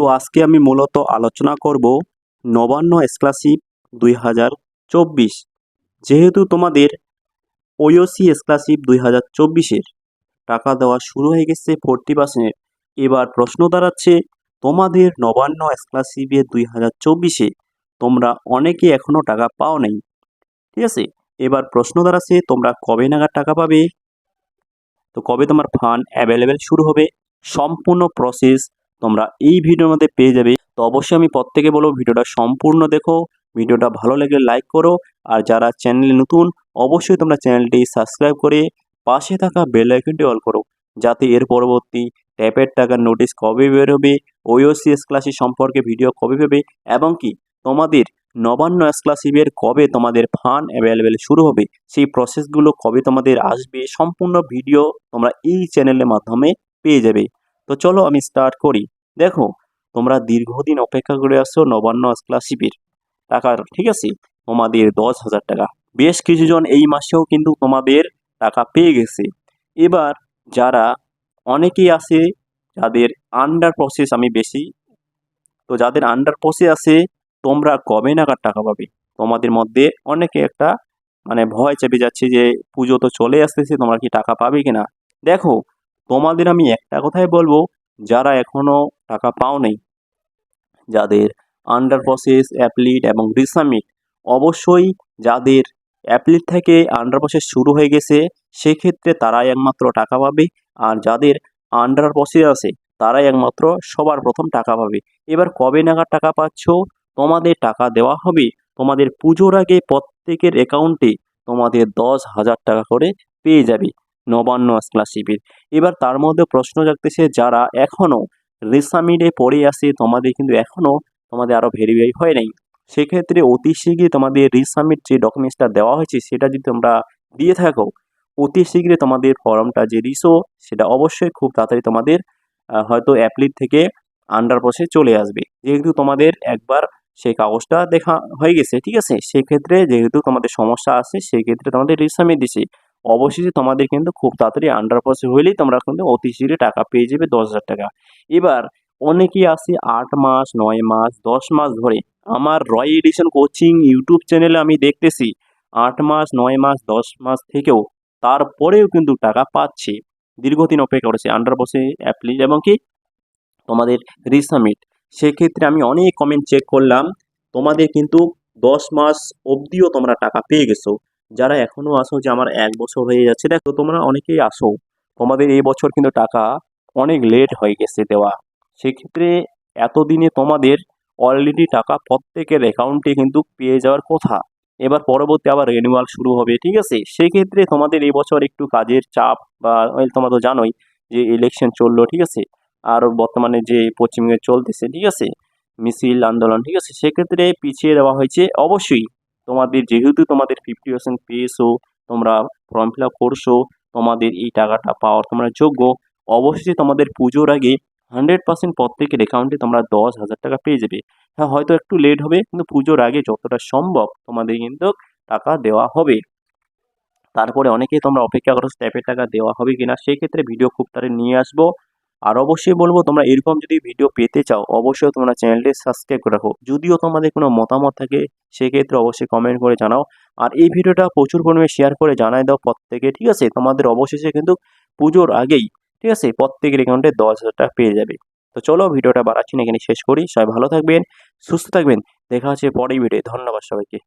তো আজকে আমি মূলত আলোচনা করব নবান্ন স্কলারশিপ দুই হাজার চব্বিশ। যেহেতু তোমাদের ওইওসি স্কলারশিপ দুই হাজার চব্বিশের টাকা দেওয়া শুরু হয়ে গেছে ফোরটি পার্সেন্টের এবার প্রশ্ন দাঁড়াচ্ছে, তোমাদের নবান্ন স্কলারশিপের দুই হাজার চব্বিশে তোমরা অনেকে এখনও টাকা পাও নাই। ঠিক আছে? এবার প্রশ্ন দাঁড়াচ্ছে, তোমরা কবে নাগাদ টাকা পাবে? তো কবে তোমার ফান্ড অ্যাভেলেবেল শুরু হবে? সম্পূর্ণ প্রসেস তোমরা এই ভিডিওর মধ্যে পেয়ে যাবে। তো অবশ্যই আমি প্রত্যেকে বলব, ভিডিওটা সম্পূর্ণ দেখো, ভিডিওটা ভালো লাগলে লাইক করো, আর যারা চ্যানেলে নতুন, অবশ্যই তোমরা চ্যানেলটি সাবস্ক্রাইব করে পাশে থাকা বেল আইকনটি অল করো, যাতে এর পরবর্তী ট্যাপের টাকার নোটিশ কবে বের হবে ওইওসিএস ক্লাসি সম্পর্কে ভিডিও কবে পাবে এবং কি তোমাদের নবান্ন এস স্কলারশিপের কবে তোমাদের ফান্ড অ্যাভেলেবেল শুরু হবে, সেই প্রসেসগুলো কবে তোমাদের আসবে, সম্পূর্ণ ভিডিও তোমরা এই চ্যানেলের মাধ্যমে পেয়ে যাবে। তো চলো আমি স্টার্ট করি। দেখো, তোমরা দীর্ঘদিন অপেক্ষা করে আসছো নবান্ন স্কলারশিপের টাকার, ঠিক আছে? তোমাদের দশ হাজার টাকা। বেশ কিছুজন এই মাসেও কিন্তু তোমাদের টাকা পেয়ে গেছে। এবার যারা অনেকেই আছে, যাদের আন্ডার প্রসেস আমি বেশি, তো যাদের আন্ডার প্রসেস আছে, তোমরা কবে নাগাদ টাকা পাবে? তোমাদের মধ্যে অনেকে একটা মানে ভয় চেপে যাচ্ছে যে, পুজো তো চলে আসতেছে, তোমরা কি টাকা পাবে কিনা? দেখো তোমাদের আমি একটা কথাই বলব, যারা এখনও টাকা পাও নাই যাদের আন্ডার প্রসেস অ্যাপ্লিট এবং রিসামিট অবশ্যই যাদের অ্যাপ্লিট থেকে আন্ডার প্রসেস শুরু হয়ে গেছে, সেক্ষেত্রে তারাই একমাত্র টাকা পাবে, আর যাদের আন্ডার প্রসেস আছে, তারাই একমাত্র সবার প্রথম টাকা পাবে। এবার কবে নাগাদ টাকা পাচ্ছ? তোমাদের টাকা দেওয়া হবে, তোমাদের পুজোর আগে প্রত্যেকের অ্যাকাউন্টে তোমাদের দশ হাজার টাকা করে পেয়ে যাবে। নবান্ন স্কলারশিপের এবার তার মধ্যে প্রশ্ন জাগতেছে যারা এখনও রেসামিডে পড়ে আসে তোমাদের কিন্তু এখনও তোমাদের আরও ভেরিফাই হয় নাই। সেক্ষেত্রে অতি শীঘ্রই তোমাদের রিসামিট যে ডকুমেন্টসটা দেওয়া হয়েছে, সেটা যদি তোমরা দিয়ে থাকো, অতি শীঘ্রই তোমাদের ফর্মটা যে রিসো সেটা অবশ্যই খুব তাড়াতাড়ি তোমাদের হয়তো অ্যাপ্লিট থেকে আন্ডার প্রসেস চলে আসবে। যেহেতু তোমাদের একবার সেই কাগজটা দেখা হয়ে গেছে, ঠিক আছে? সেক্ষেত্রে যেহেতু তোমাদের সমস্যা আছে, সেক্ষেত্রে তোমাদের রিসামিট দিছে। অবশেষে তোমাদের কিন্তু খুব তাড়াতাড়ি আন্ডার প্রসেস হইলেই তোমরা কিন্তু অতি শীঘ্রই টাকা পেয়ে যাবে দশ হাজার টাকা। এবার অনেকেই আসে আট মাস, নয় মাস, দশ মাস ধরে। আমার রয় এডিশন কোচিং ইউটিউব চ্যানেলে আমি দেখতেছি, আট মাস, নয় মাস, দশ মাস থেকেও তারপরেও কিন্তু টাকা পাচ্ছে। দীর্ঘদিন অপেক্ষা করেছে আন্ডার বসে অ্যাপ্লি এবং কি তোমাদের রিসামিট সেক্ষেত্রে আমি অনেক কমেন্ট চেক করলাম, তোমাদের কিন্তু দশ মাস অবধিও তোমরা টাকা পেয়ে গেছো। যারা এখনও আসো যে আমার এক বছর হয়ে যাচ্ছে, দেখো তোমরা অনেকেই আসো তোমাদের এই বছর কিন্তু টাকা অনেক লেট হয়ে গেছে দেওয়া। সেক্ষেত্রে এতদিনে তোমাদের অলরেডি টাকা প্রত্যেকের অ্যাকাউন্টে কিন্তু পেয়ে যাওয়ার কথা। এবার পরবর্তী আবার রেনুয়াল শুরু হবে, ঠিক আছে? সেক্ষেত্রে তোমাদের এই বছর একটু কাজের চাপ বা তোমরা তো জানোই যে ইলেকশন চলল, ঠিক আছে? আর বর্তমানে যে পশ্চিমবঙ্গে চলতেছে, ঠিক আছে? মিছিল, আন্দোলন, ঠিক আছে? সেক্ষেত্রে পিছিয়ে দেওয়া হয়েছে অবশ্যই। তোমাদের, যেহেতু তোমাদের ফিফটি পার্সেন্ট পেয়েছ, তোমরা ফর্ম ফিল আপ করছ, তোমাদের এই টাকাটা পাওয়ার তোমরা যোগ্য, অবশ্যই তোমাদের পুজোর আগে হান্ড্রেড পার্সেন্ট প্রত্যেকের অ্যাকাউন্টে তোমরা দশ হাজার টাকা পেয়ে যাবে। হ্যাঁ হয়তো একটু লেট হবে, কিন্তু পুজোর আগে যতটা সম্ভব তোমাদের কিন্তু টাকা দেওয়া হবে। তারপরে অনেকেই তোমরা অপেক্ষা করো স্ট্যাপের টাকা দেওয়া হবে কিনা সেই ক্ষেত্রে ভিডিও খুব তাড়াতাড়ি নিয়ে আসব। আর অবশ্যই বলব, তোমরা এরকম যদি ভিডিও পেতে চাও, অবশ্যই তোমরা চ্যানেলটি সাবস্ক্রাইব করে রাখো। যদিও তোমাদের কোনো মতামত থাকে, সেক্ষেত্রে অবশ্যই কমেন্ট করে জানাও। আর এই ভিডিওটা প্রচুর পরিমাণে শেয়ার করে জানাই দাও প্রত্যেকে, ঠিক আছে? তোমাদের অবশেষে কিন্তু পুজোর আগেই, ঠিক আছে? প্রত্যেকের অ্যাকাউন্টে দশ হাজার টাকা পেয়ে যাবে। তো চলো ভিডিওটা বাড়াচ্ছি না এখানে শেষ করি। সবাই ভালো থাকবেন, সুস্থ থাকবেন। দেখা হচ্ছে পরের ভিডিও ধন্যবাদ সবাইকে।